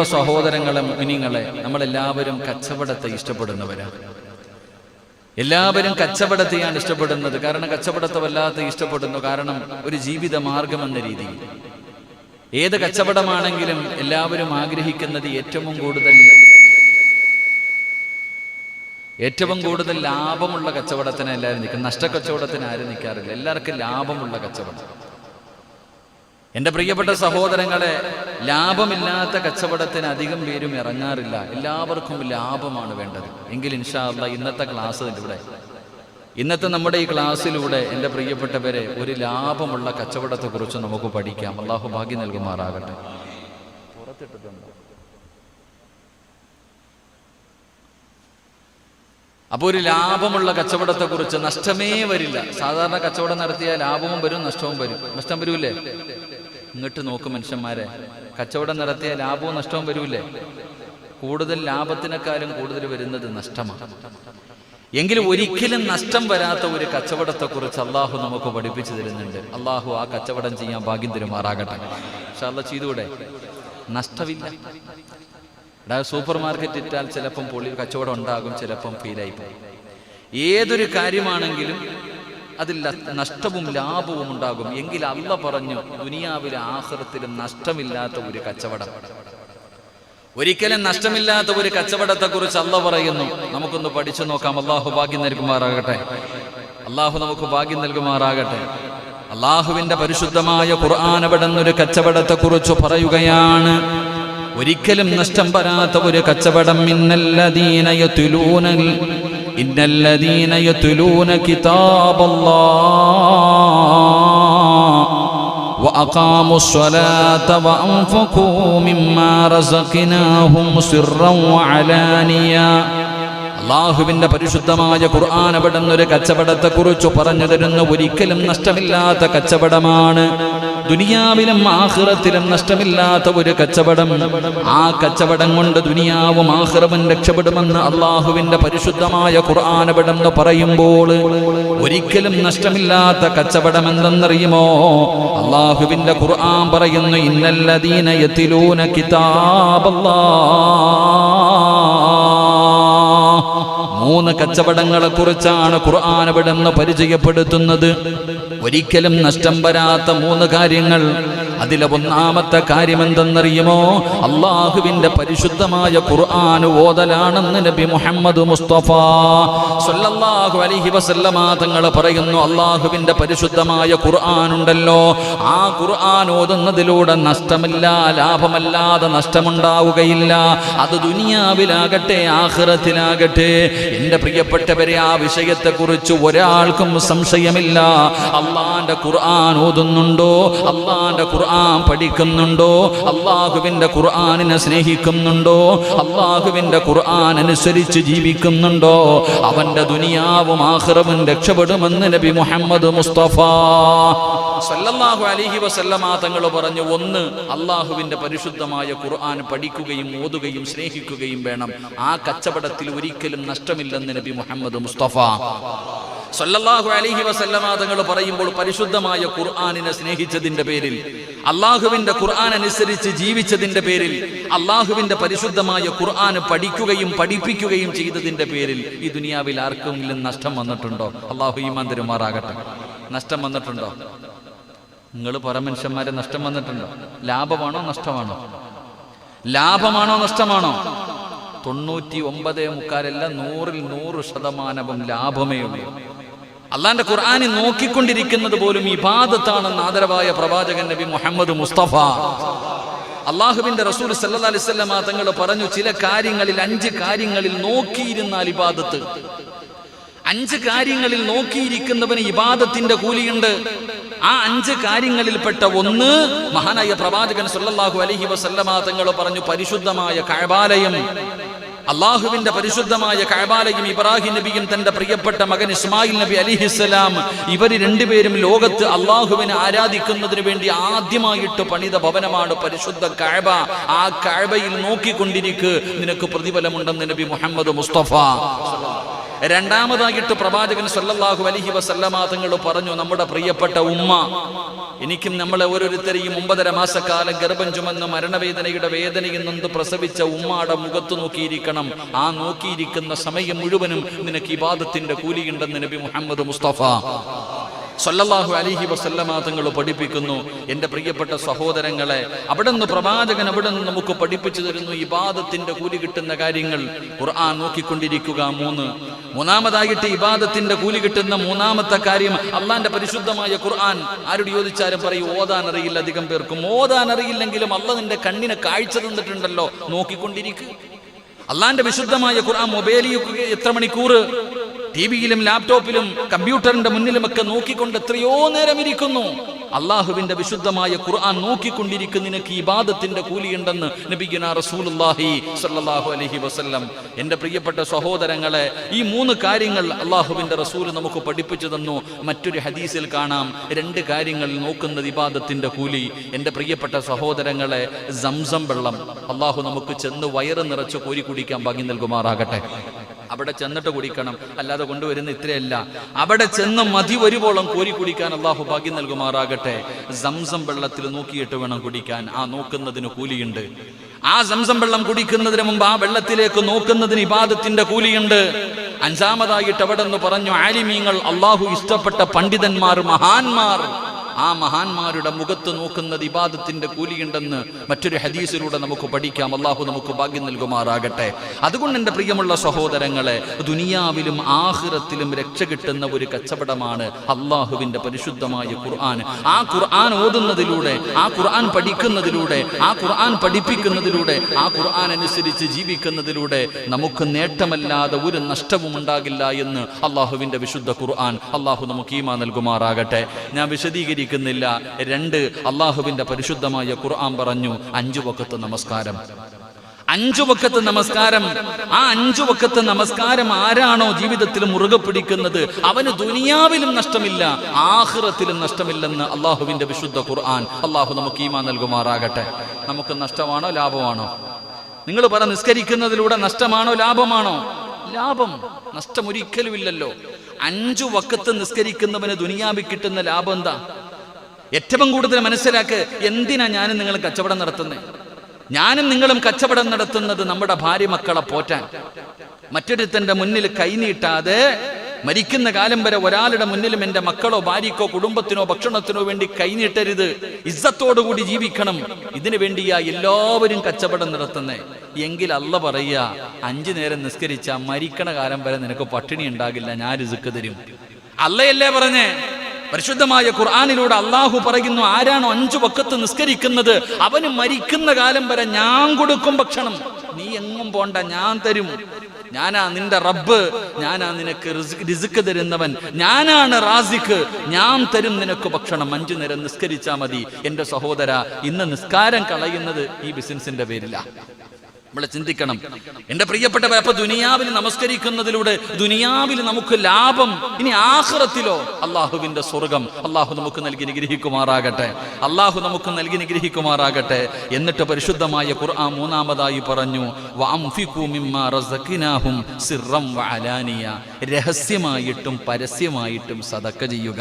പ്രിയമുള്ള സഹോദരങ്ങളെ മുനിങ്ങളെ നമ്മളെല്ലാവരും കച്ചവടത്തെ ഇഷ്ടപ്പെടുന്നവരാണ് എല്ലാവരും കച്ചവടത്തെയാണ് ഇഷ്ടപ്പെടുന്നത്. കാരണം കച്ചവടത്തെ വല്ലാതെ ഇഷ്ടപ്പെടുന്നു. കാരണം ഒരു ജീവിത മാർഗം എന്ന രീതിയിൽ. ഏത് കച്ചവടമാണെങ്കിലും എല്ലാവരും ആഗ്രഹിക്കുന്നത് ഏറ്റവും കൂടുതൽ ഏറ്റവും കൂടുതൽ ലാഭമുള്ള കച്ചവടത്തിന് എല്ലാവരും നിൽക്കും നഷ്ടക്കച്ചവടത്തിന് ആരും നിൽക്കാറില്ല. എല്ലാവർക്കും ലാഭമുള്ള കച്ചവടം. എന്റെ പ്രിയപ്പെട്ട സഹോദരങ്ങളെ ലാഭമില്ലാത്ത കച്ചവടത്തിന് അധികം പേരും ഇറങ്ങാറില്ല. എല്ലാവർക്കും ലാഭമാണ് വേണ്ടത്. എങ്കിൽ ഇൻഷാ അല്ല ഇന്നത്തെ ക്ലാസ് ഇവിടെ. ഇന്നത്തെ നമ്മുടെ ഈ ക്ലാസ്സിലൂടെ എന്റെ പ്രിയപ്പെട്ടവരെ ഒരു ലാഭമുള്ള കച്ചവടത്തെക്കുറിച്ച് നമുക്ക് പഠിക്കാം. അള്ളാഹു ഭാഗ്യം നൽകുമാറാകട്ടെ. അപ്പോൾ ഒരു ലാഭമുള്ള കച്ചവടത്തെക്കുറിച്ച് നഷ്ടമേ വരില്ല. സാധാരണ കച്ചവടം നടത്തിയാൽ ലാഭവും വരും നഷ്ടവും വരും. നഷ്ടം വരൂലേ ഇങ്ങോട്ട് നോക്കും മനുഷ്യന്മാരെ. കച്ചവടം നടത്തിയ ലാഭവും നഷ്ടവും വരൂലേ കൂടുതൽ ലാഭത്തിനേക്കാളും കൂടുതൽ വരുന്നത് നഷ്ടമാണ്. എങ്കിലും ഒരിക്കലും നഷ്ടം വരാത്ത ഒരു കച്ചവടത്തെക്കുറിച്ച് അള്ളാഹു നമുക്ക് പഠിപ്പിച്ചു തരുന്നുണ്ട്. അള്ളാഹു ആ കച്ചവടം ചെയ്യാൻ ഭാഗ്യം തരുമാറാകട്ടെ. പക്ഷെ അല്ല ചെയ്തൂടെ നഷ്ടമില്ല. സൂപ്പർ മാർക്കറ്റ് ഇട്ടാൽ ചിലപ്പം പൊളി കച്ചവടം ഉണ്ടാകും ചിലപ്പം ഫീലായി പോകും. ഏതൊരു കാര്യമാണെങ്കിലും അതിൽ നഷ്ടവും ലാഭവും ഉണ്ടാകും. എങ്കിൽ അല്ല പറഞ്ഞു ദുനിയാവിലെ ആഹൃത്തിലും നഷ്ടമില്ലാത്ത ഒരു കച്ചവടം. ഒരിക്കലും നഷ്ടമില്ലാത്ത ഒരു കച്ചവടത്തെ കുറിച്ച് അല്ല പറയുന്നു. നമുക്കൊന്ന് പഠിച്ചു നോക്കാം. അള്ളാഹു ഭാഗ്യം നൽകുമാറാകട്ടെ. അള്ളാഹു നമുക്ക് ഭാഗ്യം നൽകുമാറാകട്ടെ. അള്ളാഹുവിന്റെ പരിശുദ്ധമായ ഖുർആൻ കച്ചവടത്തെ കുറിച്ച് പറയുകയാണ്. ഒരിക്കലും നഷ്ടം വരാത്ത ഒരു കച്ചവടം. ഇന്നല്ലദീന യതുലൂനൽ ഇന്നല്ലദീന യതുലൂന കിതാബല്ലാഹ് وأقاموا الصلاة وأنفقوا مما رزقناهم سرا وعلانيا അള്ളാഹുവിന്റെ പരിശുദ്ധമായ ഖുർആൻ അവിടെ ഒരു കച്ചവടത്തെ കുറിച്ച് പറഞ്ഞു തരുന്ന ഒരിക്കലും നഷ്ടമില്ലാത്ത കച്ചവടമാണ് ദുനിയാവിലും ആഹ്റത്തിലും നഷ്ടമില്ലാത്ത ഒരു കച്ചവടം. ആ കച്ചവടം കൊണ്ട് ദുനിയാവും ആഹ്റവും രക്ഷപ്പെടുമെന്ന് അള്ളാഹുവിന്റെ പരിശുദ്ധമായ അവിടെ പറയുമ്പോൾ ഒരിക്കലും നഷ്ടമില്ലാത്ത കച്ചവടം എന്തെന്നറിയുമോ? അള്ളാഹുവിന്റെ ഖുർആൻ പറയുന്നു ഇന്നല്ലദീന യത്തിലൂന കിതാബല്ലാ മൂന്ന് കച്ചവടങ്ങളെ കുറിച്ചാണ് നിന്ന് പരിചയപ്പെടുത്തുന്നത്. ഒരിക്കലും നഷ്ടം വരാത്ത മൂന്ന് കാര്യങ്ങൾ. അതിലെ ഒന്നാമത്തെ കാര്യം എന്തെന്നറിയുമോ അള്ളാഹുവിന്റെ പരിശുദ്ധമായ ഖുർആൻ ഓതലാണെന്ന് നബി മുഹമ്മദ് മുസ്തഫ സല്ലല്ലാഹു അലൈഹി വസല്ലമ തങ്ങൾ പറയുന്നു അള്ളാഹുവിന്റെ പരിശുദ്ധമായ ഖുർആൻ ഉണ്ടല്ലോ. ആ ഖുർആൻ ഓതുന്നതിലൂടെ നഷ്ടമില്ല ലാഭമല്ലാതെ നഷ്ടമുണ്ടാവുകയില്ല. അത് ദുനിയാവിലാകട്ടെ ആഹ്റത്തിലാകട്ടെ എന്റെ പ്രിയപ്പെട്ടവരെ ആ വിഷയത്തെക്കുറിച്ച് ഒരാൾക്കും സംശയമില്ല. അള്ളാന്റെ ഖുർആൻ ഓതുന്നുണ്ടോ? അള്ളാന്റെ ഖുർആൻ പഠിക്കുന്നുണ്ടോ? അള്ളാഹുവിന്റെ ഖുർആാനിനെ സ്നേഹിക്കുന്നുണ്ടോ? അള്ളാഹുവിന്റെ ഖുർആൻ അനുസരിച്ച് ജീവിക്കുന്നുണ്ടോ? അവന്റെ ദുനിയാവും ആഹ്റവും രക്ഷപ്പെടുമെന്ന് നബി മുഹമ്മദ് മുസ്തഫ. സല്ലല്ലാഹു അലൈഹി വസല്ലമ തങ്ങൾ പറഞ്ഞു ഒന്ന് അള്ളാഹുവിന്റെ പരിശുദ്ധമായ ഖുർആൻ പഠിക്കുകയും ഓതുകയും സ്നേഹിക്കുകയും വേണം. ആ കച്ചവടത്തിൽ ഒരിക്കലും നഷ്ടമില്ലെന്ന് നബി മുഹമ്മദ് മുസ്തഫ. സല്ലല്ലാഹു അലൈഹി വസല്ലമ തങ്ങൾ പറയുമ്പോൾ പരിശുദ്ധമായ ഖുർആാനിനെ സ്നേഹിച്ചതിന്റെ പേരിൽ അള്ളാഹുവിന്റെ ഖുർആൻ അനുസരിച്ച് ജീവിച്ചതിന്റെ പേരിൽ അള്ളാഹുവിന്റെ പരിശുദ്ധമായ ഖുർആൻ പഠിക്കുകയും പഠിപ്പിക്കുകയും ചെയ്തതിന്റെ പേരിൽ ഈ ദുനിയാവിൽ ആർക്കെങ്കിലും നഷ്ടം വന്നിട്ടുണ്ടോ? അള്ളാഹു ഈമാൻ തരുമാറാകട്ടെ. നഷ്ടം വന്നിട്ടുണ്ടോ? നിങ്ങൾ പരമനുഷ്യന്മാരെ നഷ്ടം വന്നിട്ടുണ്ടോ? ലാഭമാണോ നഷ്ടമാണോ? ലാഭമാണോ നഷ്ടമാണോ? തൊണ്ണൂറ്റി ഒമ്പതേ മുക്കാലല്ല നൂറിൽ നൂറ് ശതമാനവും ലാഭമേ ഉള്ളൂ. അള്ളാന്റെ ഖുർആാനി നോക്കിക്കൊണ്ടിരിക്കുന്നത് പോലും ഇബാദത്താണെന്ന് ആദരവായ പ്രവാചകൻ നബി മുഹമ്മദ് മുസ്തഫ. അള്ളാഹുവിന്റെ റസൂൽ സല്ലാ അലിസ്വല്ലാ തങ്ങൾ പറഞ്ഞു ചില കാര്യങ്ങളിൽ അഞ്ച് കാര്യങ്ങളിൽ നോക്കിയിരുന്നാൽ ഇബാദത്ത്. അഞ്ച് കാര്യങ്ങളിൽ നോക്കിയിരിക്കുന്നവന് ഇബാദത്തിന്റെ കൂലിയുണ്ട്. ആ അഞ്ച് കാര്യങ്ങളിൽപ്പെട്ട ഒന്ന് മഹാനായ പ്രവാചകൻ സല്ലല്ലാഹു അലഹി വസല്ലമ തങ്ങൾ പറഞ്ഞു പരിശുദ്ധമായ കഴബാലയം. അള്ളാഹുവിന്റെ പരിശുദ്ധമായ കഴബാലയും ഇബ്രാഹിം നബിയും തന്റെ പ്രിയപ്പെട്ട മകൻ ഇസ്മായിൽ നബി അലിഹിസ്സലാം ഇവർ രണ്ടുപേരും ലോകത്ത് അള്ളാഹുവിനെ ആരാധിക്കുന്നതിന് വേണ്ടി ആദ്യമായിട്ട് പണിത ഭവനമാണ് പരിശുദ്ധ കഴബ ആ കഴബയിൽ നോക്കിക്കൊണ്ടിരിക്കുക നിനക്ക് പ്രതിഫലമുണ്ടെന്ന് നബി മുഹമ്മദ് മുസ്തഫ. രണ്ടാമതായിട്ട് പ്രവാചകൻ സല്ലല്ലാഹു അലഹി വസല്ലമ തങ്ങൾ പറഞ്ഞു നമ്മുടെ പ്രിയപ്പെട്ട ഉമ്മ എനിക്കും നമ്മളെ ഓരോരുത്തരെയും ഒമ്പതര മാസക്കാലം ഗർഭം ചുമന്ന് മരണവേദനയുടെ വേദനയിൽ നിന്ന് പ്രസവിച്ച ഉമ്മാടെ മുഖത്ത് നോക്കിയിരിക്കണം. ആ നോക്കിയിരിക്കുന്ന സമയം മുഴുവനും നിനക്ക് ഇബാദത്തിന്റെ കൂലിയുണ്ടെന്ന് നബി മുഹമ്മദ് മുസ്തഫ. സല്ലല്ലാഹു അലിഹി വസല്ലമാതങ്ങൾ പഠിപ്പിക്കുന്നു. എന്റെ പ്രിയപ്പെട്ട സഹോദരങ്ങളെ അവിടെ നിന്ന് പ്രവാചകൻ അവിടെ നിന്ന് നമുക്ക് പഠിപ്പിച്ചു തരുന്നു ഇബാദത്തിന്റെ കൂലി കിട്ടുന്ന കാര്യങ്ങൾ. ഖുർആൻ നോക്കിക്കൊണ്ടിരിക്കുക മൂന്ന്. മൂന്നാമതായിട്ട് ഇബാദത്തിന്റെ കൂലി കിട്ടുന്ന മൂന്നാമത്തെ കാര്യം അള്ളാന്റെ പരിശുദ്ധമായ ഖുർആൻ. ആരോട് ചോദിച്ചാലും പറയും ഓതാൻ അറിയില്ല അധികം പേർക്കും. ഓതാൻ അറിയില്ലെങ്കിലും അള്ള നിന്റെ കണ്ണിനെ കാഴ്ച തന്നിട്ടുണ്ടല്ലോ. നോക്കിക്കൊണ്ടിരിക്കുക അള്ളാന്റെ വിശുദ്ധമായ ഖുർആൻ മൊബൈലിൽ എത്ര മണിക്കൂർ ടി വിയിലും ലാപ്ടോപ്പിലും കമ്പ്യൂട്ടറിന്റെ മുന്നിലുമൊക്കെ നോക്കിക്കൊണ്ട് എത്രയോ നേരം ഇരിക്കുന്നു അള്ളാഹുവിന്റെ വിശുദ്ധമായ ഖുർആൻ നോക്കിക്കൊണ്ടിരിക്കുന്ന നിനക്ക് ഇബാദത്തിന്റെ കൂലിയുണ്ടെന്ന് നബിഗുന റസൂലുള്ളാഹി സ്വല്ലല്ലാഹു അലൈഹി വസല്ലം. എന്റെ പ്രിയപ്പെട്ട സഹോദരങ്ങളെ ഈ മൂന്ന് കാര്യങ്ങൾ അള്ളാഹുവിന്റെ റസൂൽ നമുക്ക് പഠിപ്പിച്ചു തന്നു. മറ്റൊരു ഹദീസിൽ കാണാം. രണ്ട് കാര്യങ്ങൾ നോക്കുന്നത് ഇബാദത്തിന്റെ കൂലി. എന്റെ പ്രിയപ്പെട്ട സഹോദരങ്ങളെ സംസം വെള്ളം. അള്ളാഹു നമുക്ക് ചെന്ന് വയറ് നിറച്ച് കോരി കുടിക്കാൻ ഭാഗ്യം നൽകുമാറാകട്ടെ. അവിടെ ചെന്നിട്ട് കുടിക്കണം. അല്ലാതെ കൊണ്ടുവരുന്ന ഇത്രയല്ല. അവിടെ ചെന്ന് മതി വരുവോളം കോരി കുടിക്കാൻ അള്ളാഹു ഭാഗ്യം നൽകുമാറാകട്ടെ. സംസം വെള്ളത്തിൽ നോക്കിയിട്ട് വേണം കുടിക്കാൻ. ആ നോക്കുന്നതിന് കൂലിയുണ്ട്. ആ സംസം വെള്ളം കുടിക്കുന്നതിന് മുമ്പ് ആ വെള്ളത്തിലേക്ക് നോക്കുന്നതിന് ഇബാദത്തിന്റെ കൂലിയുണ്ട്. അഞ്ചാമതായിട്ട് അവിടെ നിന്ന് പറഞ്ഞു ആലിമീങ്ങൾ അള്ളാഹു ഇഷ്ടപ്പെട്ട പണ്ഡിതന്മാർ മഹാന്മാർ. ആ മഹാന്മാരുടെ മുഖത്ത് നോക്കുന്നത് ഇബാദത്തിന്റെ കൂലിയുണ്ടെന്ന് മറ്റൊരു ഹദീസിലൂടെ നമുക്ക് പഠിക്കാം. അള്ളാഹു നമുക്ക് ഭാഗ്യം നൽകുമാറാകട്ടെ. അതുകൊണ്ട് എന്റെ പ്രിയമുള്ള സഹോദരങ്ങളെ ദുനിയാവിലും ആഹിറത്തിലും രക്ഷ കിട്ടുന്ന ഒരു കച്ചവടമാണ് അള്ളാഹുവിന്റെ പരിശുദ്ധമായ ഖുർആൻ. ആ ഖുർആൻ ഓതുന്നതിലൂടെ ആ ഖുർആൻ പഠിക്കുന്നതിലൂടെ ആ ഖുർആൻ പഠിപ്പിക്കുന്നതിലൂടെ ആ ഖുർആൻ അനുസരിച്ച് ജീവിക്കുന്നതിലൂടെ നമുക്ക് നേട്ടമല്ലാതെ ഒരു നഷ്ടവും ഉണ്ടാകില്ല എന്ന് അള്ളാഹുവിന്റെ വിശുദ്ധ ഖുർആൻ അള്ളാഹു നമുക്ക് ഈമാ നൽകുമാറാകട്ടെ. ഞാൻ വിശദീകരിക്കുന്നില്ല. രണ്ട് അള്ളാഹുവിന്റെ പരിശുദ്ധമായ ഖുർആൻ പറഞ്ഞു അഞ്ചു വക്കത്ത് നമസ്കാരം. അഞ്ചു വക്കത്ത് നമസ്കാരം. ആ അഞ്ചു വക്കത്ത് നമസ്കാരം ആരാണോ ജീവിതത്തിൽ മുറുകെ പിടിക്കുന്നത്? അവന് ദുനിയാവിലും നഷ്ടമില്ല ആഹ്റത്തിലും നഷ്ടമില്ലെന്ന് അള്ളാഹുവിന്റെ വിശുദ്ധ ഖുർആൻ. അള്ളാഹു നമുക്ക് ഈമാ നൽകുമാറാകട്ടെ. നമുക്ക് നഷ്ടമാണോ ലാഭമാണോ? നിങ്ങൾ പറ നിസ്കരിക്കുന്നതിലൂടെ നഷ്ടമാണോ ലാഭമാണോ? ലാഭം. നഷ്ടം ഒരിക്കലും ഇല്ലല്ലോ അഞ്ചു വക്കത്ത് നിസ്കരിക്കുന്നവന് ദുനിയാവിൽ കിട്ടുന്ന ലാഭം എന്താ? ഏറ്റവും കൂടുതൽ മനസ്സിലാക്ക് എന്തിനാ ഞാനും നിങ്ങൾ കച്ചവടം നടത്തുന്നത് ഞാനും നിങ്ങളും കച്ചവടം നടത്തുന്നത് നമ്മുടെ ഭാര്യ മക്കളെ പോറ്റാൻ. മറ്റൊരുത്തന്റെ മുന്നിൽ കൈനീട്ടാതെ മരിക്കുന്ന കാലം വരെ ഒരാളുടെ മുന്നിലും എന്റെ മക്കളോ ഭാര്യക്കോ കുടുംബത്തിനോ ഭക്ഷണത്തിനോ വേണ്ടി കൈനീട്ടരുത് ഇസ്സത്തോടുകൂടി ജീവിക്കണം. ഇതിനു വേണ്ടിയാ എല്ലാവരും കച്ചവടം നടത്തുന്നേ. എങ്കിൽ അല്ല പറയുക അഞ്ചു നേരം നിസ്കരിച്ച മരിക്കണ കാലം വരെ നിനക്ക് പട്ടിണി ഉണ്ടാകില്ല ഞാൻ രുസുക്ക് തരും. അല്ലയല്ലേ പറഞ്ഞേ? പരിശുദ്ധമായ ഖുർആാനിലൂടെ അള്ളാഹു പറയുന്നു ആരാണോ അഞ്ചു വക്കത്ത് നിസ്കരിക്കുന്നത് അവന് മരിക്കുന്ന കാലം വരെ ഞാൻ കൊടുക്കും ഭക്ഷണം. നീ എങ്ങും പോണ്ട ഞാൻ തരും. ഞാനാ നിന്റെ റബ്ബ് ഞാനാ നിനക്ക് റിസ്ക് റിസ്ക് തരുന്നവൻ. ഞാനാണ് റാസിക്ക്. ഞാൻ തരും നിനക്ക് ഭക്ഷണം. അഞ്ചു നേരം നിസ്കരിച്ചാ മതി. എന്റെ സഹോദര ഇന്ന് നിസ്കാരം കളയുന്നത് ഈ ബിസിനസിന്റെ പേരില. നമ്മൾ ചിന്തിക്കണം. എന്റെ പ്രിയപ്പെട്ട അപ്പൊ ദുനിയാവിൽ നമസ്കരിക്കുന്നതിലൂടെ ദുനിയാവിൽ നമുക്ക് ലാഭം ഇനി ആഹ്റത്തിലോ? അള്ളാഹുവിന്റെ സ്വർഗം അള്ളാഹു നമുക്ക് നൽകി നിഗ്രഹിക്കുമാറാകട്ടെ അള്ളാഹു നമുക്ക് നൽകി നിഗ്രഹിക്കുമാറാകട്ടെ എന്നിട്ട് പരിശുദ്ധമായ ഖുർആൻ മൂന്നാമതായി പറഞ്ഞു വഅലാനിയ രഹസ്യമായിട്ടും പരസ്യമായിട്ടും സതക്ക ചെയ്യുക.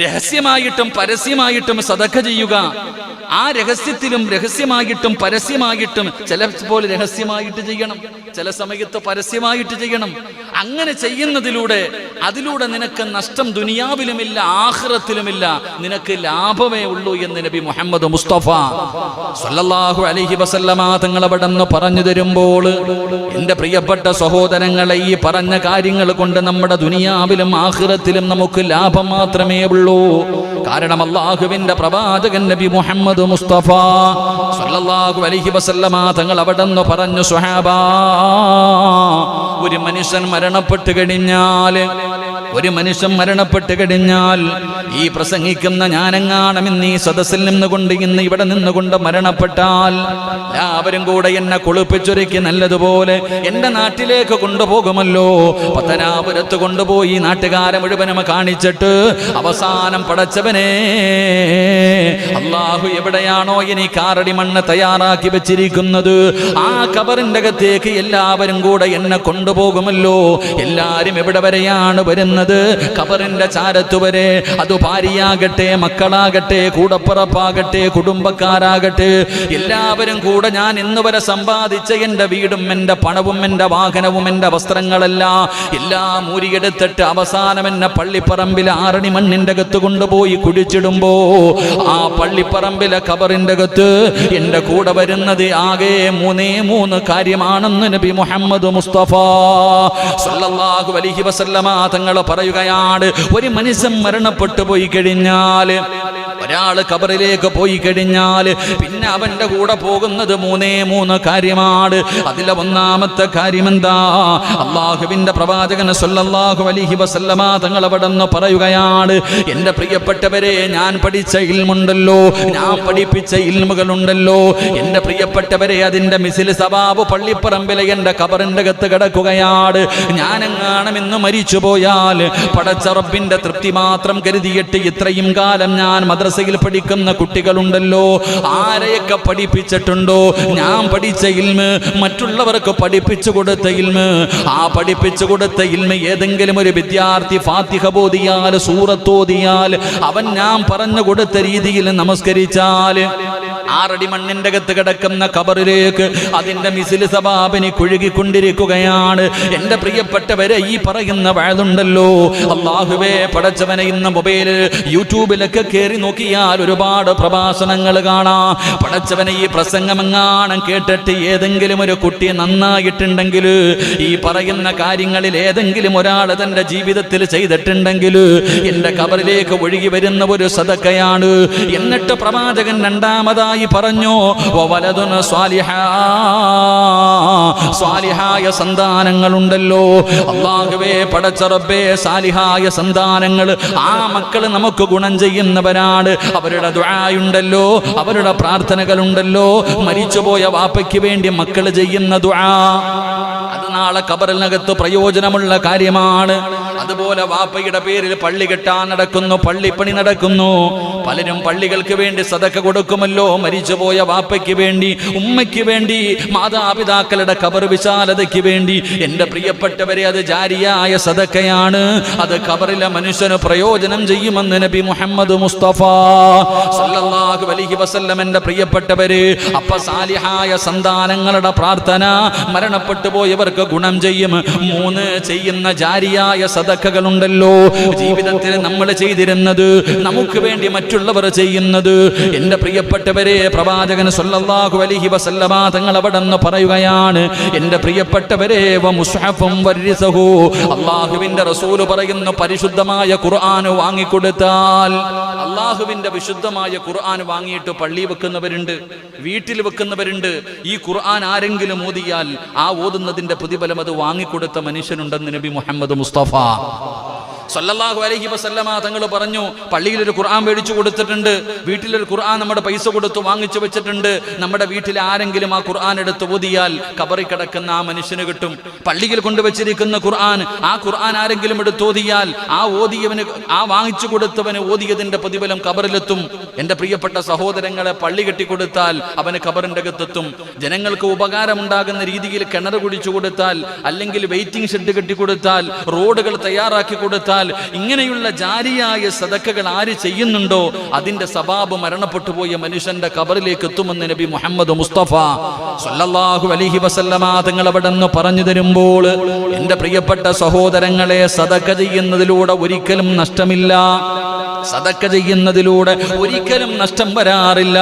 രഹസ്യമായിട്ടും പരസ്യമായിട്ടും സതക്ക ചെയ്യുക. ആ രഹസ്യത്തിലും രഹസ്യമായിട്ടും പരസ്യമായിട്ടും ചിലപ്പോൾ രഹസ്യമായിട്ട് ചെയ്യണം. ചില സമയത്ത് പരസ്യമായിട്ട് ചെയ്യണം. അങ്ങനെ ചെയ്യുന്നതിലൂടെ അതിലൂടെ നിനക്ക് നഷ്ടം ദുനിയാവിലുമില്ല ആഹ്റത്തിലുമില്ല. നിനക്ക് ലാഭമേ ഉള്ളൂ എന്ന് നബി മുഹമ്മദ് മുസ്തഫ സല്ലല്ലാഹു അലൈഹി വസല്ലമ നിന്ന് പറഞ്ഞു തരുമ്പോൾ എന്റെ പ്രിയപ്പെട്ട സഹോദരങ്ങളെ ഈ പറഞ്ഞ കാര്യങ്ങൾ കൊണ്ട് നമ്മുടെ ദുനിയാവിലും ആഹ്റത്തിലും നമുക്ക് ലാഭം മാത്രമേ ഉള്ളൂ. കാരണം അള്ളാഹുവിന്റെ പ്രവാചകൻ നബി മുഹമ്മദ് മുസ്തഫ സല്ലല്ലാഹു അലൈഹി വസല്ലമ തങ്ങൾ അവിടെ നിന്ന് പറഞ്ഞു സുഹാബ ഒരു മനുഷ്യൻ മരണപ്പെട്ടു കഴിഞ്ഞാൽ ഒരു മനുഷ്യൻ മരണപ്പെട്ട് കഴിഞ്ഞാൽ ഈ പ്രസംഗിക്കുന്ന ഞാനെങ്ങാണമെന്ന് ഈ സദസ്സിൽ നിന്നുകൊണ്ട് ഇന്ന് ഇവിടെ നിന്നുകൊണ്ട് മരണപ്പെട്ടാൽ എല്ലാവരും കൂടെ എന്നെ കുളിപ്പിച്ചൊരുക്കി നല്ലതുപോലെ എന്റെ നാട്ടിലേക്ക് കൊണ്ടുപോകുമല്ലോ. പത്തനാപുരത്ത് കൊണ്ടുപോയി നാട്ടുകാരെ മുഴുവനും കാണിച്ചിട്ട് അവസാനം പടച്ചവനെ അള്ളാഹു എവിടെയാണോ ഇനി കാറടി മണ്ണ് തയ്യാറാക്കി വെച്ചിരിക്കുന്നത്? ആ കബറിന്റെ അകത്തേക്ക് എല്ലാവരും കൂടെ എന്നെ കൊണ്ടുപോകുമല്ലോ. എല്ലാവരും എവിടെ വരെയാണ് വരുന്നത്? കബറിന്റെ ചാരത്ത് വരെ അത് ഭാര്യയാകട്ടെ മക്കളാകട്ടെ കൂടപ്പുറപ്പാകട്ടെ കുടുംബക്കാരാകട്ടെ. എല്ലാവരും കൂടെ ഞാൻ ഇന്ന് വരെ സമ്പാദിച്ച എന്റെ വീടും എന്റെ പണവും എന്റെ വാഹനവും എന്റെ വസ്ത്രങ്ങളെല്ലാം എല്ലാം ഊരിയെടുത്തിട്ട് അവസാനം എന്നെ പള്ളിപ്പറമ്പിൽ ആറണി മണ്ണിന്റെ അകത്ത് കൊണ്ടുപോയി കുടിച്ചിടുമ്പോ ആ പള്ളിപ്പറമ്പിലെ കബറിന്റെ അകത്ത് എന്റെ കൂടെ വരുന്നത് ആകെ മൂന്നേ മൂന്ന് കാര്യമാണെന്ന് നബി മുഹമ്മദ് മുസ്തഫ സല്ലല്ലാഹു അലൈഹി വസല്ലമ തങ്ങൾ പറയുകയാണ് ഒരു മനുഷ്യൻ മരണപ്പെട്ടു പോയി കഴിഞ്ഞാൽ ഒരാൾ കബറിലേക്ക് പോയി കഴിഞ്ഞാൽ പിന്നെ അവന്റെ കൂടെ പോകുന്നത് മൂന്നേ മൂന്ന് കാര്യമാണ്. അതിലെ ഒന്നാമത്തെ കാര്യം എന്താ അള്ളാഹുവിന്റെ പ്രവാചകൻ സല്ലല്ലാഹു അലൈഹി വസല്ലമ തങ്ങൾ അവിടെ നിന്ന് പറയുകയാണ് എന്റെ പ്രിയപ്പെട്ടവരെ ഞാൻ പഠിച്ച ഇൽമുണ്ടല്ലോ ഞാൻ പഠിപ്പിച്ച ഇൽമുകളുണ്ടല്ലോ. എന്റെ പ്രിയപ്പെട്ടവരെ അതിന്റെ മിസിൽ സവാബ് പള്ളിപ്പറമ്പിലെ എന്റെ കബറിന്റെ അകത്ത് കിടക്കുകയാണ്. ഞാനെങ്ങാണം ഇന്ന് മരിച്ചു പോയാൽ പടച്ച റബ്ബിന്റെ തൃപ്തി മാത്രം കരുതിയിട്ട് ഇത്രയും കാലം ഞാൻ മദ്രസയിൽ പഠിക്കുന്ന കുട്ടികളുണ്ടല്ലോ. ആരെയൊക്കെ പഠിപ്പിച്ചിട്ടുണ്ടോ? ഞാൻ പഠിച്ച ഇൽമ് മറ്റുള്ളവർക്ക് പഠിപ്പിച്ചു കൊടുത്ത ഇൽമ്. ആ പഠിപ്പിച്ചു കൊടുത്ത ഇൽമ ഏതെങ്കിലും ഒരു വിദ്യാർത്ഥി ഫാത്തിഹ ബോധിയാൽ സൂറത്തോതിയാൽ അവൻ ഞാൻ പറഞ്ഞു കൊടുത്ത രീതിയിൽ നമസ്കരിച്ചാൽ ആറടി മണ്ണിന്റെ അകത്ത് കിടക്കുന്ന കബറിലേക്ക് അതിന്റെ മിസിൽ സബാബിനി കുഴുകിക്കൊണ്ടിരിക്കുകയാണ്. എന്റെ പ്രിയപ്പെട്ടവരെ ഈ പറയുന്ന വഴുണ്ടല്ലോ അള്ളാഹുവേ പടച്ചവനെ ഇന്ന് മൊബൈലിൽ യൂട്യൂബിലൊക്കെ കയറി നോക്കിയാൽ ഒരുപാട് പ്രഭാഷണങ്ങൾ കാണാം. പടച്ചവനെ ഈ പ്രസംഗമെങ്ങാണം കേട്ടിട്ട് ഏതെങ്കിലും ഒരു കുട്ടി നന്നായിട്ടുണ്ടെങ്കിൽ ഈ പറയുന്ന കാര്യങ്ങളിൽ ഏതെങ്കിലും ഒരാൾ തന്റെ ജീവിതത്തിൽ ചെയ്തിട്ടുണ്ടെങ്കിൽ എന്റെ കബറിലേക്ക് ഒഴുകി വരുന്ന ഒരു സതക്കയാണ് എന്നിട്ട് പ്രവാചകൻ രണ്ടാമതായി പറഞ്ഞു വലതുന സന്താനങ്ങൾ സ്വാലിഹായ സന്താനങ്ങളുണ്ടല്ലോ. അള്ളാഹുവേ പടച്ചറബേ സാലിഹായ സന്താനങ്ങൾ ആ മക്കൾ നമുക്ക് ഗുണം ചെയ്യുന്നവരാണ്. അവരുടെ ദുആയുണ്ടല്ലോ അവരുടെ പ്രാർത്ഥനകളുണ്ടല്ലോ. മരിച്ചുപോയ വാപ്പയ്ക്ക് വേണ്ടി മക്കൾ ചെയ്യുന്ന അത് നാളെ കബറിനകത്ത് പ്രയോജനമുള്ള കാര്യമാണ്. അതുപോലെ വാപ്പയുടെ പേരിൽ പള്ളി കെട്ടാൻ നടക്കുന്നു പള്ളിപ്പണി നടക്കുന്നു. പലരും പള്ളികൾക്ക് വേണ്ടി സതക്ക കൊടുക്കുമല്ലോ മരിച്ചുപോയ വാപ്പയ്ക്ക് വേണ്ടി ഉമ്മയ്ക്ക് വേണ്ടി മാതാപിതാക്കളുടെ കബർ വിശാലതയ്ക്ക് വേണ്ടി. എന്റെ പ്രിയപ്പെട്ടവരെ അത് ജാരിയായ സതക്കയാണ് അത് കബറിലെ മനുഷ്യന് പ്രയോജനം ചെയ്യുമെന്ന് നബി മുഹമ്മദ് മുസ്തഫ സല്ലല്ലാഹു അലൈഹി വസല്ലം എന്റെ പ്രിയപ്പെട്ടവര് അപ്പ സാലിഹായ സന്താനങ്ങളുടെ പ്രാർത്ഥന മരണപ്പെട്ടു പോയവർക്ക് ഗുണം ചെയ്യും. മൂന്ന് ചെയ്യുന്ന ജാരിയായ സദക്കകളുണ്ടല്ലോ ജീവിതത്തിൽ നമ്മൾ ചെയ്തിരുന്നത് നമുക്ക് വേണ്ടി മറ്റുള്ളവർ ചെയ്യുന്നത്. എന്റെ പ്രിയപ്പെട്ടവരെ പ്രവാചകൻ സല്ലല്ലാഹു അലൈഹി വസല്ലമ തങ്ങൾ അവിടെ നിന്ന് പറയുകയാണ് എന്റെ പ്രിയപ്പെട്ടവരെ അള്ളാഹുവിന്റെ റസൂൽ പറയുന്ന പരിശുദ്ധമായ ഖുർആൻ വാങ്ങിക്കൊടുത്താൽ. അള്ളാഹുവിന്റെ വിശുദ്ധമായ ഖുർആൻ വാങ്ങിയിട്ട് പള്ളി വെക്കുന്നവരുണ്ട് വീട്ടിൽ വെക്കുന്നവരുണ്ട്. ഈ ഖുർആൻ ആരെങ്കിലും ഓതിയാൽ ആ ഓതുന്നതിന്റെ പ്രതിഫലം അത് വാങ്ങിക്കൊടുത്ത മനുഷ്യനുണ്ടെന്ന് നബി മുഹമ്മദ് മുസ്തഫ. സല്ലല്ലാഹു അലഹി വസല്ലമ തങ്ങൾ പറഞ്ഞു പള്ളിയിൽ ഒരു ഖുർആൻ മേടിച്ചു കൊടുത്തിട്ടുണ്ട് വീട്ടിലൊരു ഖുർആൻ നമ്മുടെ പൈസ കൊടുത്ത് വാങ്ങിച്ചു വെച്ചിട്ടുണ്ട് നമ്മുടെ വീട്ടിൽ ആരെങ്കിലും ആ ഖുർആൻ എടുത്ത് ഓതിയാൽ കബറി കിടക്കുന്ന ആ മനുഷ്യന് കിട്ടും. പള്ളിയിൽ കൊണ്ടുവച്ചിരിക്കുന്ന ഖുർആൻ ആ ഖുർആൻ ആരെങ്കിലും എടുത്ത് ഓതിയാൽ ആ ഓതിയവന് ആ വാങ്ങിച്ചു കൊടുത്തവന് ഓതിയതിന്റെ പ്രതിഫലം കബറിലെത്തും. എന്റെ പ്രിയപ്പെട്ട സഹോദരങ്ങളെ പള്ളി കെട്ടിക്കൊടുത്താൽ അവന് കബറിന്റെ അകത്തെത്തും. ജനങ്ങൾക്ക് ഉപകാരമുണ്ടാകുന്ന രീതിയിൽ കിണർ കുടിച്ചു കൊടുത്താൽ അല്ലെങ്കിൽ വെയിറ്റിംഗ് ഷെഡ് കെട്ടിക്കൊടുത്താൽ റോഡുകൾ തയ്യാറാക്കി കൊടുത്താൽ ഇങ്ങനെയുള്ള ജാരിയായ സദക്കകൾ ആര് ചെയ്യുന്നുണ്ടോ അതിന്റെ സബാബ് മരണപ്പെട്ടു പോയ മനുഷ്യന്റെ കബറിലേക്ക് എത്തുമെന്ന് നബി മുഹമ്മദ് മുസ്തഫ സല്ലല്ലാഹു അലൈഹി വസല്ലമ തങ്ങൾ അവിടെ നിന്ന് പറഞ്ഞു തരുമ്പോൾ എന്റെ പ്രിയപ്പെട്ട സഹോദരങ്ങളെ സദക്ക ചെയ്യുന്നതിലൂടെ ഒരിക്കലും നഷ്ടമില്ല. സതക്ക ചെയ്യുന്നതിലൂടെ ഒരിക്കലും നഷ്ടം വരാറില്ല.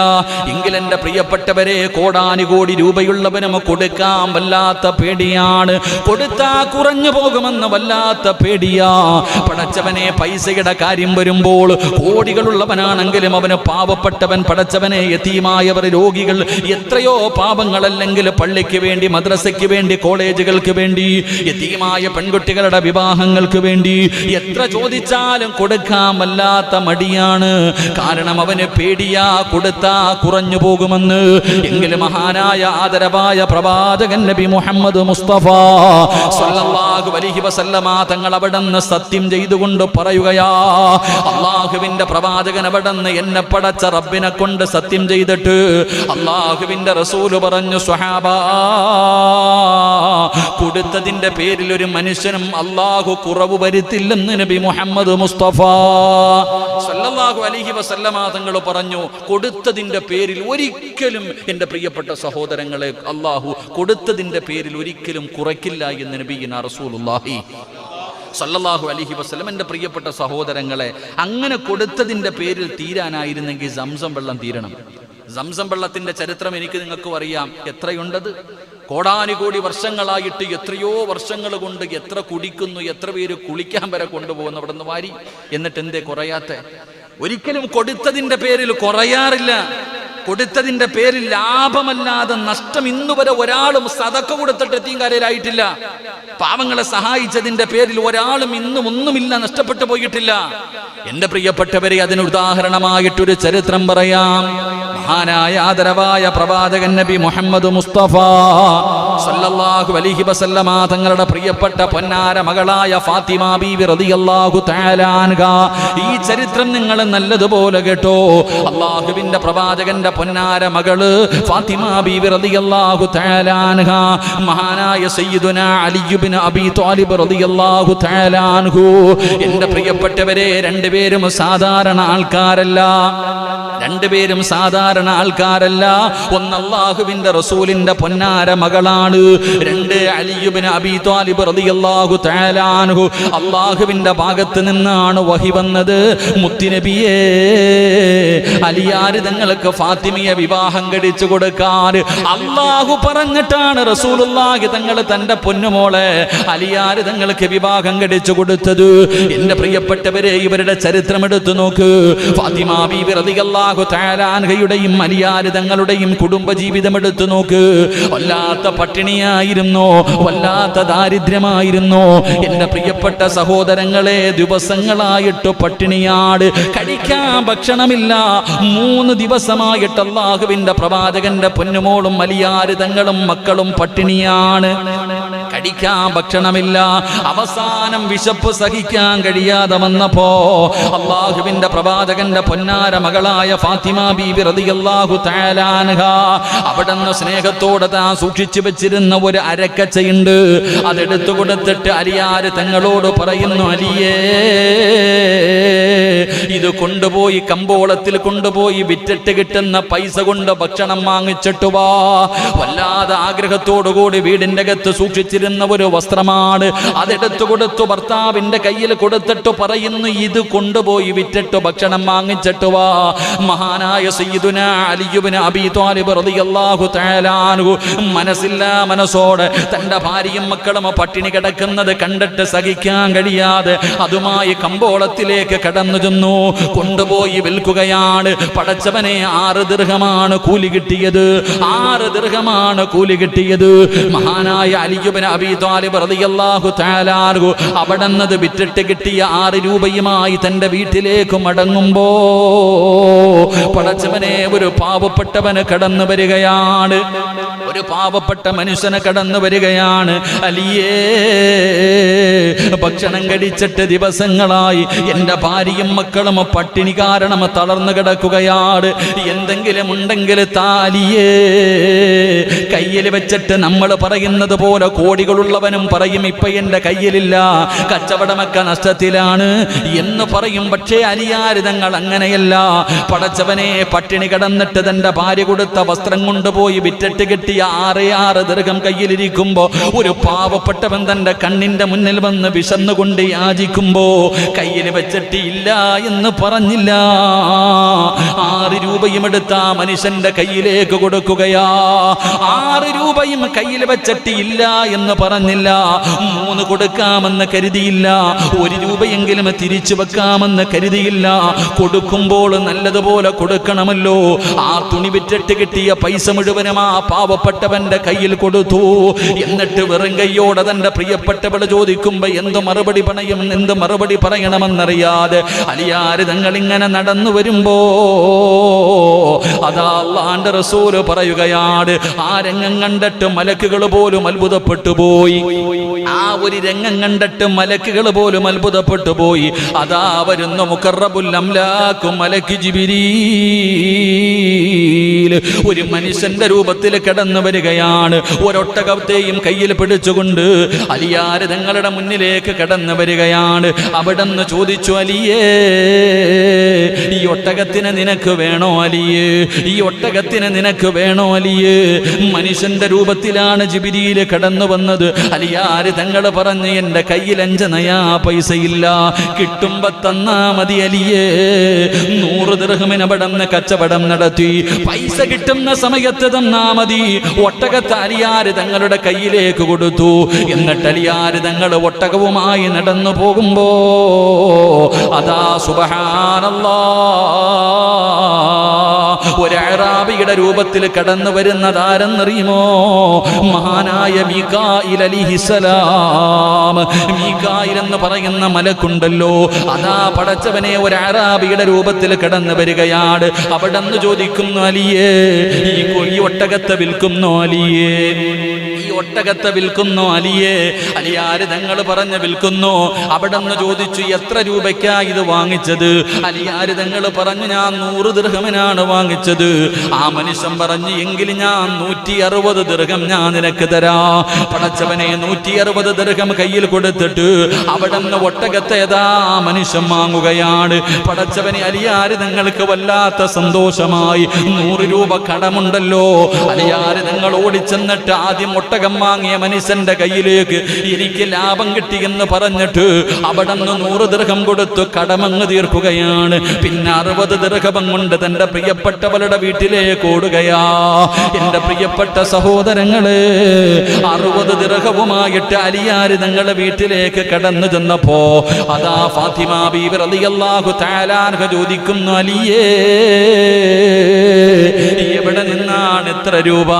എങ്കിൽ എന്റെ പ്രിയപ്പെട്ടവരെ കോടാനുകോടി രൂപയുള്ളവനും കൊടുക്കാൻ വല്ലാത്ത പേടിയാണ്. കൊടുത്താ കുറഞ്ഞു പോകുമെന്ന് വല്ലാത്ത പേടിയാ. പടച്ചവനെ പൈസയുടെ കാര്യം വരുമ്പോൾ കോടികളുള്ളവനാണെങ്കിലും അവന് പാവപ്പെട്ടവൻ പടച്ചവനെ എത്തിയുമായവർ രോഗികൾ എത്രയോ പാപങ്ങളല്ലെങ്കിൽ പള്ളിക്ക് വേണ്ടി മദ്രസയ്ക്ക് വേണ്ടി കോളേജുകൾക്ക് വേണ്ടി എത്തിയുമായ പെൺകുട്ടികളുടെ വിവാഹങ്ങൾക്ക് വേണ്ടി എത്ര ചോദിച്ചാലും കൊടുക്കാമല്ലാത്ത മടിയാണ്. കാരണം അവന് പേടിയാ കൊടുത്താ കുറഞ്ഞു പോകുമെന്ന്. എങ്കിലും മഹാനായ ആദരവായ പ്രവാചകൻ നബി മുഹമ്മദ് മുസ്തഫ സല്ലല്ലാഹു അലൈഹി വസല്ലമ തങ്ങൾ അവിടുന്ന് സത്യം ചെയ്തുകൊണ്ട് പറയുകയാ അള്ളാഹുവിന്റെ പ്രവാചകൻ അവിടെന്ന് എന്നെ പടച്ച റബ്ബിനെ കൊണ്ട് സത്യം ചെയ്തിട്ട് അള്ളാഹുവിന്റെ റസൂൽ പറഞ്ഞു സ്വഹാബ കൊടുത്തതിന്റെ പേരിൽ ഒരു മനുഷ്യനും അള്ളാഹു കുറവ് വരുത്തില്ലെന്ന് നബി മുഹമ്മദ് മുസ്തഫ. സല്ലല്ലാഹു അലൈഹി വസല്ലമ തങ്ങൾ പറഞ്ഞു കൊടുത്തതിന്റെ പേരിൽ ഒരിക്കലും എന്റെ പ്രിയപ്പെട്ട സഹോദരങ്ങളെ അള്ളാഹു കൊടുത്തതിന്റെ പേരിൽ ഒരിക്കലും കുറയ്ക്കില്ല എന്ന് നബീന റസൂലുള്ളാഹി സല്ലല്ലാഹു അലഹി വസ്ലം എന്റെ പ്രിയപ്പെട്ട സഹോദരങ്ങളെ അങ്ങനെ കൊടുത്തതിന്റെ പേരിൽ തീരാനായിരുന്നെങ്കിൽ സംസം വെള്ളം തീരണം. സംസം വെള്ളത്തിന്റെ ചരിത്രം എനിക്ക് നിങ്ങൾക്കും അറിയാം. എത്രയുണ്ടത്? കോടാനുകോടി വർഷങ്ങളായിട്ട് എത്രയോ വർഷങ്ങൾ കൊണ്ട് എത്ര കുടിക്കുന്നു എത്ര പേര് കുളിക്കാൻ വരെ കൊണ്ടുപോകുന്നു അവിടെ നിന്ന് വാരി. എന്നിട്ട് എന്തേ കുറയാത്ത? ഒരിക്കലും കൊടുത്തതിന്റെ പേരിൽ കുറയാറില്ല. കൊടുത്തതിന്റെ പേരിൽ ലാഭമല്ലാതെ നഷ്ടം ഇന്നുവരെ ഒരാളും സതക്ക കൊടുത്തിട്ട് എത്തിയും പാവങ്ങളെ സഹായിച്ചതിന്റെ പേരിൽ ഒരാളും ഇന്നും ഒന്നുമില്ല നഷ്ടപ്പെട്ടു പോയിട്ടില്ല. എന്റെ പ്രിയപ്പെട്ടവരെ അതിന് ഉദാഹരണമായിട്ടൊരു ചരിത്രം പറയാം. മഹാനായ ആദരവായ പ്രവാചകൻ നബി മുഹമ്മദ് മുസ്തഫ സല്ലല്ലാഹു അലൈഹി വസല്ലമ തങ്ങളുടെ പ്രിയപ്പെട്ട പൊന്നാര മകളായ ഫാത്തിമ ബീവി റളിയല്ലാഹു തആല ഈ ചരിത്രം നിങ്ങൾ നല്ലതുപോലെ കേട്ടോ. അള്ളാഹുവിന്റെ പ്രവാചകന്റെ പൊന്നാര മകൾ ഫാത്തിമ ബീവി റളിയല്ലാഹു തആല അൻഹ. മഹാനായ സയ്യിദുന അലി ഇബ്നു അബീ ത്വാലിബ് റളിയല്ലാഹു തആല അൻഹു. എന്റെ പ്രിയപ്പെട്ടവരെ രണ്ടുപേരും സാധാരണ ആൾക്കാരല്ല. രണ്ടുപേരും സാധാരണ ആൾക്കാരല്ല. ഒന്ന് അള്ളാഹുവിന്റെ റസൂലിന്റെ പൊന്നാര മകളാണ്. രണ്ട് അലിയുബിന് അബി താലിബ് റളിയല്ലാഹു തആല അൻഹു. അള്ളാഹുവിന്റെ ഭാഗത്ത് നിന്നാണ് വഹി വന്നത്. മുത്തിനബിയേ അലിയാര് തങ്ങൾക്ക് ഫാത്തിമിയെ വിവാഹം കഴിച്ചു കൊടുക്കാൻ. അള്ളാഹു പറഞ്ഞിട്ടാണ് റസൂലുള്ളാഹി തങ്ങൾ തന്റെ പൊന്നുമോളെ അലിയാര് തങ്ങൾക്ക് വിവാഹം കഴിച്ചു കൊടുത്തത്. എന്റെ പ്രിയപ്പെട്ടവരെ ഇവരുടെ ചരിത്രം എടുത്തു നോക്ക്. ഫാത്തിമ ബീവി റളിയല്ലാഹു തആല അൻഹയുടെയും അലിയാര് തങ്ങളുടെയും കുടുംബജീവിതം എടുത്തു നോക്ക്. വല്ലാത്ത പട്ടിണിയായിരുന്നു വല്ലാത്ത ദാരിദ്ര്യമായിരുന്നു. എന്റെ പ്രിയപ്പെട്ട സഹോദരങ്ങളെ ദിവസങ്ങളായിട്ട് പട്ടിണിയാട് കഴിക്കാൻ ഭക്ഷണമില്ല. മൂന്ന് ദിവസമായിട്ട് അള്ളാഹുവിന്റെ പ്രവാചകന്റെ പൊന്നുമോളും അലിയാര് തങ്ങളും മക്കളും പട്ടിണിയാണ്. കഴിക്കാൻ ഭക്ഷണമില്ല. അവസാനം വിശപ്പ് സഹിക്കാൻ കഴിയാതെ വന്നപ്പോ അള്ളാഹുവിന്റെ പ്രവാചകന്റെ പൊന്നാര മകളായ ഫാത്തിമ ബീബി അവിടുന്ന് സ്നേഹത്തോടെ താൻ സൂക്ഷിച്ചു വെച്ചിരുന്ന ഒരു അരക്കച്ചയുണ്ട്. അതെടുത്തു കൊടുത്തിട്ട് അലിയാര് തങ്ങളോട് പറയുന്നു അലിയേ ഇത് കൊണ്ടുപോയി കമ്പോളത്തിൽ കൊണ്ടുപോയി വിറ്റിട്ട് കിട്ടുന്ന പൈസ കൊണ്ട് ഭക്ഷണം വാങ്ങിച്ചിട്ട് വാ. വല്ലാതെ ആഗ്രഹത്തോടുകൂടി വീടിന്റെ അകത്ത് സൂക്ഷിച്ചിരുന്ന ഒരു വസ്ത്രമാണ്. അതെടുത്തു കൊടുത്തു ഭർത്താവിന്റെ കയ്യിൽ കൊടുത്തിട്ട് പറയുന്നു ഇത് കൊണ്ടുപോയി വിറ്റിട്ട് ഭക്ഷണം വാങ്ങിച്ചിട്ട് വാ. മഹാനായ സയ്യിദുന അലിയുബിന് അബി ത്വാലിബ് റളിയല്ലാഹു തആല മനസ്സില്ല മനസ്സോടെ തന്റെ ഭാര്യയും മക്കളും പട്ടിണി കിടക്കുന്നത് കണ്ടിട്ട് സഹിക്കാൻ കഴിയാതെ അതുമായി കമ്പോളത്തിലേക്ക് കടന്നു ചെന്നു. കൊണ്ടുപോയി വിൽക്കുകയാണ്. പടച്ചവനെ ആറ് ദീർഘമാണ് കൂലി കിട്ടിയത്. ആറ് ദീർഘമാണ് കൂലി കിട്ടിയത്. മഹാനായ അലിയുബിന് അബി വിറ്റിട്ട് കിട്ടിയ ആറ് രൂപയുമായി തന്റെ വീട്ടിലേക്ക് മടങ്ങുമ്പോ പടച്ചവനെ ഒരു പാവപ്പെട്ടവന് കടന്നു വരികയാണ്. ഒരു പാവപ്പെട്ട മനുഷ്യനെ കടന്നു വരികയാണ്. അലിയേ ഭക്ഷണം കഴിച്ചിട്ട് ദിവസങ്ങളായി എന്റെ ഭാര്യയും മക്കളും പട്ടിണി കാരണം തളർന്നു കിടക്കുകയാണ്. എന്തെങ്കിലും ഉണ്ടെങ്കിൽ താലിയേ കയ്യിൽ വെച്ചിട്ട് നമ്മൾ പറയുന്നത് പോലെ കോടി ജോലികളുള്ളവനും പറയും ഇപ്പൊ എന്റെ കയ്യിലില്ല കച്ചവടമൊക്കെ നഷ്ടത്തിലാണ് എന്ന് പറയും. പക്ഷേ അലിയാര് തങ്ങൾ അങ്ങനെയല്ല. പടച്ചവനെ പട്ടിണി കിടന്നിട്ട് തന്റെ ഭാര്യ കൊടുത്ത വസ്ത്രം കൊണ്ടുപോയി വിറ്റിട്ട് കിട്ടിയ ആറ് ആറ് ദീർഘം കയ്യിലിരിക്കുമ്പോ ഒരു പാവപ്പെട്ടവൻ തന്റെ കണ്ണിന്റെ മുന്നിൽ വന്ന് വിശന്നുകൊണ്ട് യാചിക്കുമ്പോ കയ്യിൽ വെച്ചിട്ട് ഇല്ല എന്ന് പറഞ്ഞില്ല. ആറ് രൂപയും എടുത്ത മനുഷ്യന്റെ കയ്യിലേക്ക് കൊടുക്കുകയാ. ആറ് രൂപയും കയ്യിൽ വെച്ചിട്ട് ഇല്ല എന്ന് പറഞ്ഞില്ല. മൂന്ന് കൊടുക്കാമെന്ന് കരുതിയില്ല. ഒരു രൂപയെങ്കിലും തിരിച്ചു വെക്കാമെന്ന് കരുതിയില്ല. കൊടുക്കുമ്പോൾ നല്ലതുപോലെ കൊടുക്കണമല്ലോ. ആ തുണി വിറ്റിട്ട് കിട്ടിയ പൈസ മുഴുവനും ആ പാവപ്പെട്ടവന്റെ കയ്യിൽ കൊടുത്തു. എന്നിട്ട് വെറും കയ്യോടെ തന്റെ പ്രിയപ്പെട്ടവൾ ചോദിക്കുമ്പോ എന്ത് മറുപടി പറയും? എന്ത് മറുപടി പറയണമെന്നറിയാതെ അലിയാര് തങ്ങൾ ഇങ്ങനെ നടന്നു വരുമ്പോ അതാ അള്ളാന്റെ റസൂൽ പറയുകയാണ്. ആ രംഗം കണ്ടിട്ട് മലക്കുകൾ പോലും അത്ഭുതപ്പെട്ടു പോയി. ആ ഒരു രംഗം കണ്ടിട്ട് മലക്കുകൾ പോലും അത്ഭുതപ്പെട്ടു പോയി. അതാ വരുന്ന മുക്കറബുൽ മലക്ക് ജിബിരീൽ. ഒരു മനുഷ്യന്റെ രൂപത്തിൽ കിടന്നു വരികയാണ്. ഒരൊട്ടകത്തെയും കയ്യിൽ പിടിച്ചുകൊണ്ട് അലിയാര് തങ്ങളുടെ മുന്നിലേക്ക് കടന്നു വരികയാണ്. അവിടെന്ന് ചോദിച്ചു അലിയേ ഈ ഒട്ടകത്തിന് നിനക്ക് വേണോ അലിയേ? ഈ ഒട്ടകത്തിന് നിനക്ക് വേണോ അലിയേ? മനുഷ്യന്റെ രൂപത്തിലാണ് ജിബിരിയിൽ കടന്നു വന്നത്. അലിയാര് തങ്ങൾ പറഞ്ഞ് എന്റെ കയ്യിൽ അഞ്ച് നയാ പൈസയില്ല. കിട്ടുമ്പോ തന്നാ മതി അലിയേ. നൂറ് ദൃഹമിന് അവിടന്ന് കച്ചവടം നടത്തി. പൈസ കിട്ടുന്ന സമയത്ത് തന്നാ മതി. ഒട്ടകത്ത് അലിയാര് തങ്ങളുടെ കയ്യിലേക്ക് കൊടുത്തു. എന്നിട്ട് അലിയാര് തങ്ങൾ ഒട്ടകവുമായി നടന്നു പോകുമ്പോ അതാ സുബഹാനല്ലാ. ഒരു അറാബിയുടെ രൂപത്തിൽ കടന്നു വരുന്നതാരെന്നറിയുമോ? മഹാനായ മീകായിൽ അലിഹിസലാം മീകായിൽ എന്ന് പറയുന്ന മലക്കുണ്ടല്ലോ. അതാ പടച്ചവനെ ഒരു അറാബിയുടെ രൂപത്തിൽ കടന്നു വരികയാണ്. അവിടെ നിന്ന് ചോദിക്കുന്നു അലിയേ ഈ കൊ- ഈ ഒട്ടകത്തെ വിൽക്കുന്നു അലിയേ? ഈ ഒട്ടകത്തെ വിൽക്കുന്നു അലിയേ? അലിയാര് തങ്ങൾ പറഞ്ഞ് വിൽക്കുന്നു? അവിടെ ചോദിച്ചു എത്ര രൂപയ്ക്കാ ഇത് വാങ്ങിച്ചത്? അലിയാര് തങ്ങൾ പറഞ്ഞു ഞാൻ നൂറ് ദൃഹമനാണ് വാങ്ങിച്ചത്. ആ മനുഷ്യൻ പറഞ്ഞു എങ്കിൽ ഞാൻ നൂറ്റി അറുപത് ദീർഘം ഞാൻ നിനക്ക് തരാ. പടച്ചവനെ നൂറ്റി അറുപത് ദീർഘം കയ്യിൽ കൊടുത്തിട്ട് അവിടെ നിന്ന് ഒട്ടകത്തെ ഏതാ ആ മനുഷ്യൻ വാങ്ങുകയാണ്. പടച്ചവനെ അലിയാര് നിങ്ങൾക്ക് വല്ലാത്ത സന്തോഷമായി. നൂറ് രൂപ കടമുണ്ടല്ലോ. അലിയാര് നിങ്ങൾ ഓടിച്ചെന്നിട്ട് ആദ്യം ഒട്ടകം വാങ്ങിയ മനുഷ്യന്റെ കയ്യിലേക്ക് എനിക്ക് ലാഭം കിട്ടിയെന്ന് പറഞ്ഞിട്ട് അവിടെ നിന്ന് നൂറ് ദീർഘം കൊടുത്തു കടമങ്ങ് തീർക്കുകയാണ്. പിന്നെ അറുപത് ദീർഘം കൊണ്ട് തന്റെ പ്രിയപ്പെട്ടവളുടെ വീട്ടിലേക്ക് ഓടുകയാ. എന്റെ പ്രിയപ്പെട്ട സഹോദരങ്ങൾ അറുപത് ദിർഹവുമായിട്ട് അലിയാര് തങ്ങളുടെ വീട്ടിലേക്ക് കടന്നു ചെന്നപ്പോ അതാ ഫാത്തിമ ബീവർ അലിയല്ലാഹു താലാർഹ ചോദിക്കുന്നു അലിയേ എവിടെ നിന്നാണ് ഇത്ര രൂപ?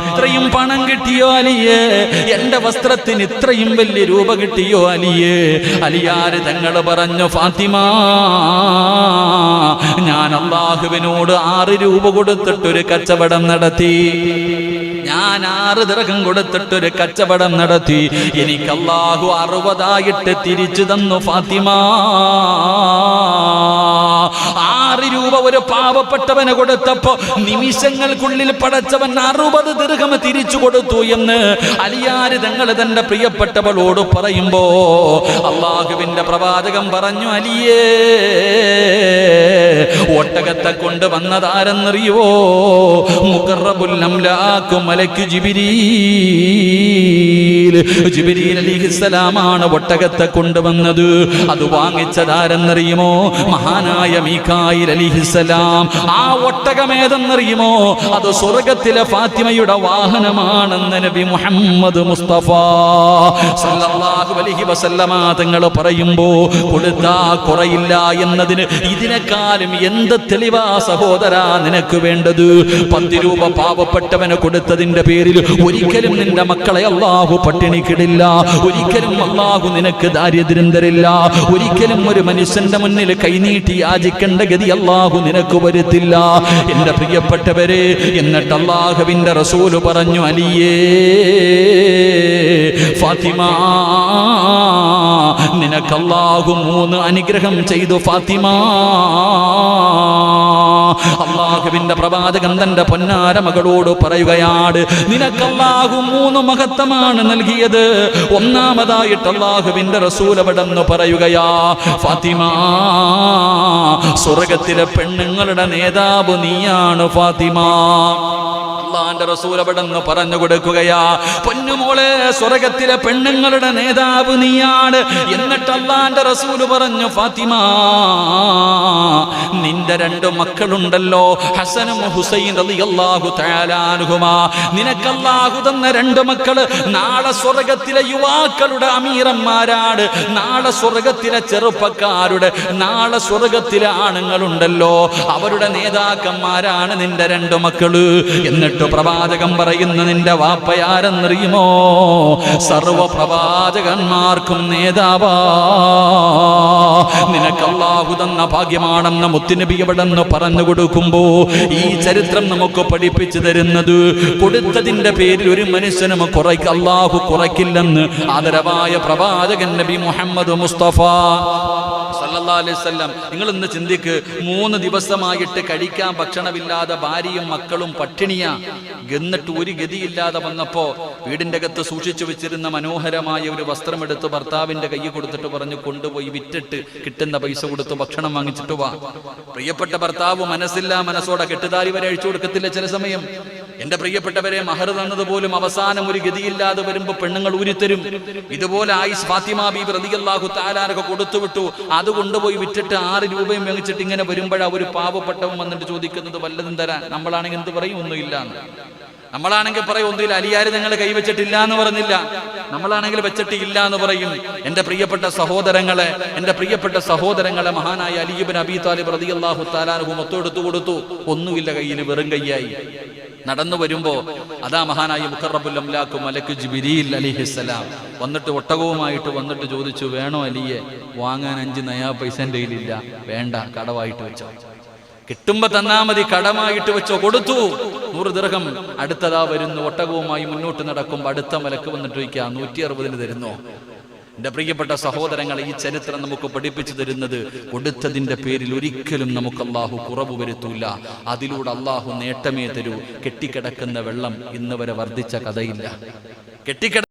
ഇത്രയും പണം കിട്ടിയോ അലിയേ? എന്റെ വസ്ത്രത്തിന് ഇത്രയും വലിയ രൂപ കിട്ടിയോ അലിയേ? അലിയാര് തങ്ങൾ പറഞ്ഞു ഫാത്തിമ ഞാൻ അള്ളാഹുവിനോട് ആറ് രൂപ കൊടുത്തിട്ടൊരു കച്ചവടം നടത്തി. ഞാൻ ആറ് ദീർഘം കൊടുത്തിട്ടൊരു കച്ചവടം നടത്തി. എനിക്ക് അള്ളാഹു അറുപതായിട്ട് തിരിച്ചു തന്നു ഫാത്തിമ. ആറ് രൂപ ഒരു പാവപ്പെട്ടവന് കൊടുത്തപ്പോ നിമിഷങ്ങൾക്കുള്ളിൽ പടച്ചവൻ അറുപത് ദീർഘം തിരിച്ചു കൊടുത്തു എന്ന് അലിയാര് തങ്ങൾ തന്റെ പ്രിയപ്പെട്ടവളോട് പറയുമ്പോ അള്ളാഹുവിന്റെ പ്രവാചകം പറഞ്ഞു അലിയേ ഒട്ടകത്തെ കൊണ്ട് വന്നതാരെന്നറിയോ മുഖറബുൽ അംലാക്കു മലക്കു ജിബിരീൽ. അലിഹിസ്സലാമാണ് ഒട്ടകത്തെ കൊണ്ടുവന്നത്. അത് വാങ്ങിച്ചതാരെന്നറിയുമോ? മഹാനായ മീഖായിൽ അലിഹിസ്സലാം. ആ ഒട്ടകമേതെന്നറിയുമോ? അത് സ്വർഗത്തിലെ ഫാത്തിമയുടെ വാഹനമാണെന്ന് നബി മുഹമ്മദ് മുസ്തഫ സല്ലല്ലാഹു അലൈഹി വസല്ലമ തങ്ങൾ പറയുമ്പോ കൊടുത്താ കുറയില്ല എന്നതിന് ഇതിനെക്കാലും എന്ത് തെളിവാ സഹോദരാ നിനക്ക് വേണ്ടത്? പത്ത് രൂപ പാവപ്പെട്ടവന് കൊടുത്തതിന്റെ പേരിൽ ഒരിക്കലും നിന്റെ മക്കളെ അള്ളാഹു പട്ടിണിക്കിടില്ല. ഒരിക്കലും അള്ളാഹു നിനക്ക് ദാരിദ്ര്യം തരില്ല. ഒരിക്കലും ഒരു മനുഷ്യന്റെ മുന്നിൽ കൈനീട്ടി യാചിക്കേണ്ട ഗതി അള്ളാഹു നിനക്ക് വരുത്തില്ല. എന്റെ പ്രിയപ്പെട്ടവരെ എന്നിട്ട് അള്ളാഹുവിന്റെ റസൂൽ പറഞ്ഞു അലിയേ ഫാത്തിമ നിനക്ക് അള്ളാഹു മൂന്ന് അനുഗ്രഹം ചെയ്തു ഫാത്തിമ. അള്ളാഹുവിന്റെ പ്രവാചകൻ തന്റെ പൊന്നാര മകളോട് പറയുകയാണ് നിനക്ക് അള്ളാഹു മൂന്ന് മഹത്വമാണ് നൽകിയത്. ഒന്നാമതായിട്ട് അള്ളാഹുവിന്റെ റസൂൽ പറയുകയാ ഫാത്തിമ സ്വർഗത്തിലെ പെണ്ണുങ്ങളുടെ നേതാവ് നീയാണ് ഫാത്തിമ. അള്ളാന്റെ റസൂൽ അവിടെ പറഞ്ഞു കൊടുക്കുകയാ പൊന്നുമോളെ സ്വർഗത്തിലെ പെണ്ണുങ്ങളുടെ നേതാവ് നീയാണ്. എന്നിട്ട് അള്ളാന്റെ റസൂൽ പറഞ്ഞു ഫാത്തിമ നിന്റെ രണ്ട് മക്കളുണ്ടല്ലോ ഹസനും ഹുസൈൻ അലി അള്ളാഹു തയാലാനുഹുമാ നിനക്ക് തന്ന രണ്ട് മക്കൾ നാളെ സ്വർഗത്തിലെ യുവാക്കളുടെ അമീറന്മാരാണ് നാളെ സ്വർഗത്തിലെ ചെറുപ്പക്കാരുടെ നാളെ സ്വർഗത്തിലെ ആണുങ്ങളുണ്ടല്ലോ അവരുടെ നേതാക്കന്മാരാണ് നിന്റെ രണ്ട് മക്കൾ. എന്നിട്ട് പ്രവാചകം പറയുന്ന നിന്റെ വാപ്പയാരെന്നറിയുമോ? സർവ പ്രവാചകന്മാർക്കും നേതാവാ. നിനക്കല്ലാഹു തന്ന ഭാഗ്യമാണെന്ന് മുത്തുനബി എവിടെന്ന് പറഞ്ഞു കൊടുക്കുമ്പോ ഈ ചരിത്രം നമുക്ക് പഠിപ്പിച്ചു തരുന്നത് കൊടുത്തതിന്റെ പേരിൽ ഒരു മനുഷ്യനും കുറയ്ക്ക് അല്ലാഹു കുറയ്ക്കില്ലെന്ന് ആദരവായ പ്രവാചകൻ നബി മുഹമ്മദ് മുസ്തഫ. സല്ലല്ലാഹു അലൈഹി നിങ്ങൾ ഇന്ന് ചിന്തിക്ക്. മൂന്ന് ദിവസമായിട്ട് കഴിക്കാൻ ഭക്ഷണമില്ലാതെ ഭാര്യയും മക്കളും പട്ടിണിയാ. എന്നിട്ട് ഒരു ഗതിയില്ലാതെ വന്നപ്പോ വീടിന്റെ അകത്ത് സൂക്ഷിച്ചു വെച്ചിരുന്ന മനോഹരമായ ഒരു വസ്ത്രം എടുത്ത് ഭർത്താവിന്റെ കൈ കൊടുത്തിട്ട് പറഞ്ഞു കൊണ്ടുപോയി വിറ്റിട്ട് കിട്ടുന്ന പൈസ കൊടുത്ത് ഭക്ഷണം വാങ്ങിച്ചിട്ട് വാ. പ്രിയപ്പെട്ട ഭർത്താവ് മനസ്സില്ല മനസ്സോടെ കെട്ടുതാരി വരെ അഴിച്ചു കൊടുക്കത്തില്ല ചില സമയം. എന്റെ പ്രിയപ്പെട്ടവരെ മഹർ തന്നത് പോലും അവസാനം ഒരു ഗതിയില്ലാതെ വരുമ്പോ പെണ്ണുങ്ങൾ ഊരിത്തരും. ഇതുപോലെ ആയിസ് ഫാത്തിമ ബീബി റളിയല്ലാഹു താലാരൊക്കെ കൊടുത്തുവിട്ടു. അത് കൊണ്ടുപോയി വിറ്റിട്ട് ആറ് രൂപയും വാങ്ങിച്ചിട്ട് ഇങ്ങനെ വരുമ്പോഴാ ഒരു പാവപ്പെട്ടവൻ വന്നിട്ട് ചോദിക്കുന്നത് വല്ലതും തരാൻ? നമ്മളാണെങ്കിൽ എന്ത് പറയും? ഒന്നുമില്ല നമ്മളാണെങ്കിൽ പറയും ഒന്നുമില്ല അലിയാര് നിങ്ങൾ കൈവച്ചിട്ടില്ല എന്ന് പറഞ്ഞില്ല. നമ്മളാണെങ്കിൽ വെച്ചിട്ട് ഇല്ല എന്ന് പറയും. എന്റെ പ്രിയപ്പെട്ട സഹോദരങ്ങളെ എന്റെ പ്രിയപ്പെട്ട സഹോദരങ്ങളെ മഹാനായ അലിയുബിൻ അബി താലിബ് റളിയല്ലാഹു താലാനഹു മൊത്തെടുത്തു കൊടുത്തു. ഒന്നുമില്ല കയ്യിൽ വെറും കൈയായി നടന്നു വരുമ്പോ അതാ മഹാനായ മുഖറബുൽ അംലാഖു മലക്ക് ജിബിരിയിൽ അലിഹിസ്സലാം. വന്നിട്ട് ഒട്ടകവുമായിട്ട് വന്നിട്ട് ചോദിച്ചു വേണോ അലിയെ? വാങ്ങാൻ അഞ്ച് നയാ പൈസ ഇല്ല വേണ്ട കടവായിട്ട് വെച്ചോ. കിട്ടുമ്പോ തന്നാ മതി കടമായിട്ട് വെച്ചോ കൊടുത്തു. നൂറ് ദീർഘം അടുത്തതാ വരുന്നു ഒട്ടകവുമായി മുന്നോട്ട് നടക്കുമ്പോ അടുത്ത മലക്ക് വന്നിട്ട് വയ്ക്കുക നൂറ്റി അറുപതിന് തരുന്നോ? എന്റെ പ്രിയപ്പെട്ട സഹോദരങ്ങളെ ഈ ചരിത്രം നമുക്ക് പഠിപ്പിച്ചു തരുന്നത് കൊടുത്തതിന്റെ പേരിൽ ഒരിക്കലും നമുക്ക് അള്ളാഹു കുറവ് വരുത്തൂല. അതിലൂടെ അള്ളാഹു നേട്ടമേ തരൂ. കെട്ടിക്കിടക്കുന്ന വെള്ളം ഇന്ന് വരെ വർദ്ധിച്ച കഥയില്ല. കെട്ടിക്കിട